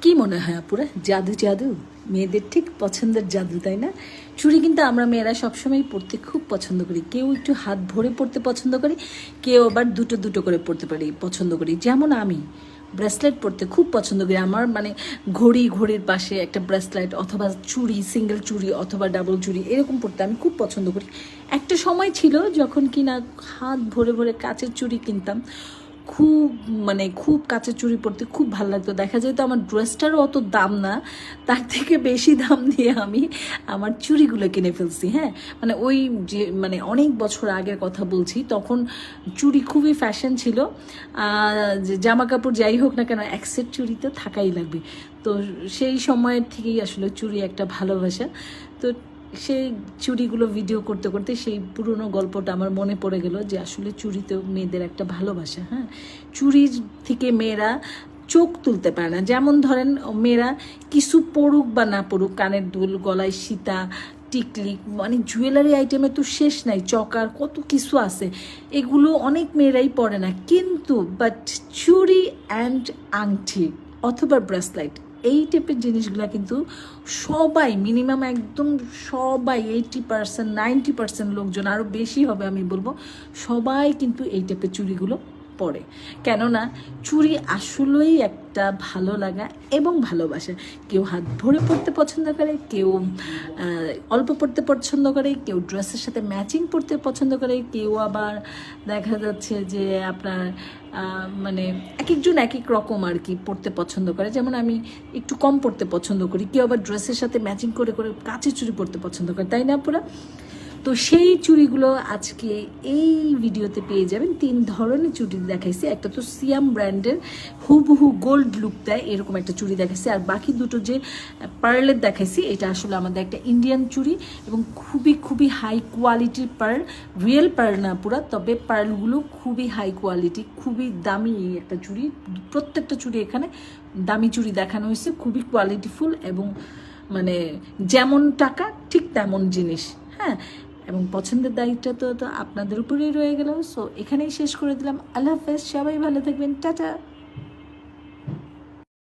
কি মনে হয় আপুরা? জাদু জাদু? মেয়েদের ঠিক পছন্দের জাদু, তাই না? চুড়ি কিন্তু আমরা মেয়েরা সবসময় পরতে খুব পছন্দ করি। কেউ একটু হাত ভরে পরতে পছন্দ করি, কেউ আবার দুটো দুটো করে পরতে পারি, পছন্দ করি। যেমন আমি, ব্রেসলেট পরতে খুব পছন্দ করি। আমার মানে ঘড়ি, ঘড়ির পাশে একটা ব্রেসলেট অথবা চুড়ি, সিঙ্গেল চুড়ি অথবা ডাবল চুড়ি, এরকম পরতে আমি খুব পছন্দ করি। একটা সময় ছিল যখন কিনা হাত ভরে ভরে কাচের চুড়ি কিনতাম। খুব মানে খুব কাচের চুড়ি পরতে খুব ভালো লাগতো। দেখা যেত আমার ড্রেসটারও অত দাম না, তার থেকে বেশি দাম দিয়ে আমি আমার চুড়িগুলো কিনে ফেলছি হ্যাঁ। মানে ওই যে মানে অনেক বছর আগের কথা বলছি, তখন চুড়ি খুবই ফ্যাশন ছিল। যে জামা কাপড় যাই হোক না কেন, এক চুড়ি তো থাকাই লাগবে। তো সেই সময়ের থেকেই আসলে চুড়ি একটা ভালোবাসা। তো সেই চুরিগুলো ভিডিও করতে করতে সেই পুরনো গল্পটা আমার মনে পড়ে গেল যে আসলে চুড়িতেও মেয়েদের একটা ভালোবাসা হ্যাঁ? চুড়ির থেকে মেয়েরা চোখ তুলতে পারে না। যেমন ধরেন, মেয়েরা কিছু পড়ুক বা না পড়ুক, কানের দুল, গলায় সীতা টিকলি মানে জুয়েলারি আইটেমে তো শেষ নাই, চকার কত কিছু আছে। এগুলো অনেক মেয়েরাই পরে না। কিন্তু বাট চুরি অ্যান্ড আংটি অথবা ব্রেসলাইট এই টাইপের জিনিসগুলো কিন্তু সবাই মিনিমাম একদম সবাই এইটি পার্সেন্ট নাইনটি পার্সেন্ট লোকজন আরও বেশি হবে আমি বলব, সবাই কিন্তু এই টাইপের চুড়িগুলো পরে কেননা চুরি আসলেই একটা ভালো লাগা এবং ভালোবাসা। কেউ হাত ভরে পড়তে পছন্দ করে, কেউ অল্প পড়তে পছন্দ করে, কেউ ড্রেসের সাথে ম্যাচিং পড়তে পছন্দ করে, কেউ আবার দেখা যাচ্ছে যে আপনার মানে এক একজন এক এক রকম আর কি পড়তে পছন্দ করে। যেমন আমি একটু কম পড়তে পছন্দ করি, কেউ আবার ড্রেসের সাথে ম্যাচিং করে করে কাছে চুরি পড়তে পছন্দ করে। তাই না পুরা তো সেই চুড়িগুলো আজকে এই ভিডিওতে পেয়ে যাবেন। তিন ধরনের চুড়ি দেখাইছি। একটা তো সিয়াম ব্র্যান্ডের, হুবহু গোল্ড লুক দেয় এরকম একটা চুড়ি দেখাইছি। আর বাকি দুটো যে পার্লের দেখাইছি, এটা আসলে আমাদের একটা ইন্ডিয়ান চুড়ি এবং খুবই খুবই হাই কোয়ালিটির পার্ল রিয়েল পার্ল না পুরা, তবে পার্লগুলো খুবই হাই কোয়ালিটি খুবই দামি একটা চুড়ি। প্রত্যেকটা চুড়ি এখানে দামি চুড়ি দেখানো হয়েছে, খুবই কোয়ালিটিফুল এবং মানে যেমন টাকা, ঠিক তেমন জিনিস। হ্যাঁ এবং পছন্দের দায়িত্বটা তো তো আপনাদের উপরেই রয়ে গেল। সো এখানেই শেষ করে দিলাম। আল্লাহ হাফেজ, সবাই ভালো থাকবেন। টাটা।